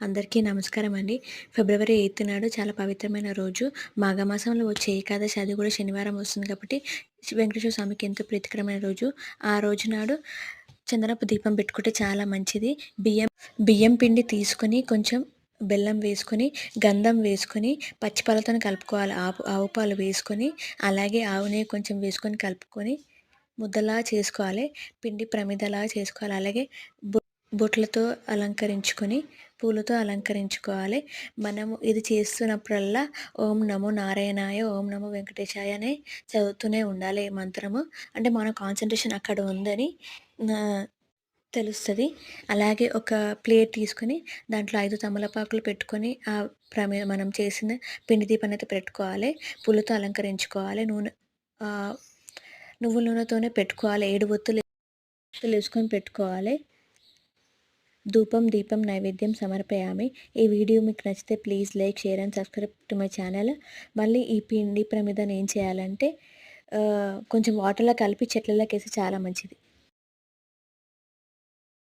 అందరికీ నమస్కారం అండి. ఫిబ్రవరి ఎయిత్ నాడు చాలా పవిత్రమైన రోజు. మాఘమాసంలో వచ్చే ఏకాదశి అది కూడా శనివారం వస్తుంది కాబట్టి వెంకటేశ్వర స్వామికి ఎంతో ప్రీతికరమైన రోజు. ఆ రోజు నాడు చందనపు దీపం పెట్టుకుంటే చాలా మంచిది. బియ్యం బియ్యం పిండి తీసుకొని కొంచెం బెల్లం వేసుకొని గంధం వేసుకొని పచ్చిపాలతో కలుపుకోవాలి. ఆవు ఆవు పాలు వేసుకొని అలాగే ఆవు నెయ్యి కొంచెం వేసుకొని కలుపుకొని ముద్దలా చేసుకోవాలి. పిండి ప్రమిదలా చేసుకోవాలి. అలాగే బొట్లతో అలంకరించుకొని పూలతో అలంకరించుకోవాలి. మనము ఇది చేస్తున్నప్పుడల్లా ఓం నమో నారాయణాయ ఓం నమో వెంకటేశాయ అనే చదువుతూనే ఉండాలి మంత్రము. అంటే మన కాన్సన్ట్రేషన్ అక్కడ ఉందని తెలుస్తుంది. అలాగే ఒక ప్లేట్ తీసుకొని దాంట్లో ఐదు తమలపాకులు పెట్టుకొని ఆ ప్రమే మనం చేసిన పిండి దీపం అయితే పెట్టుకోవాలి. పూలతో అలంకరించుకోవాలి. నూనె నువ్వుల నూనెతోనే పెట్టుకోవాలి. ఏడు ఒత్తులు వేసుకొని పెట్టుకోవాలి. ధూపం దీపం నైవేద్యం సమర్పయామి. ఈ వీడియో మీకు నచ్చితే please like share and subscribe to my channel. మళ్ళీ ఈ పిండి ప్రమిదను ఏం చేయాలంటే కొంచెం వాటర్లో కలిపి చెట్లలోకి వేసి చాలా మంచిది.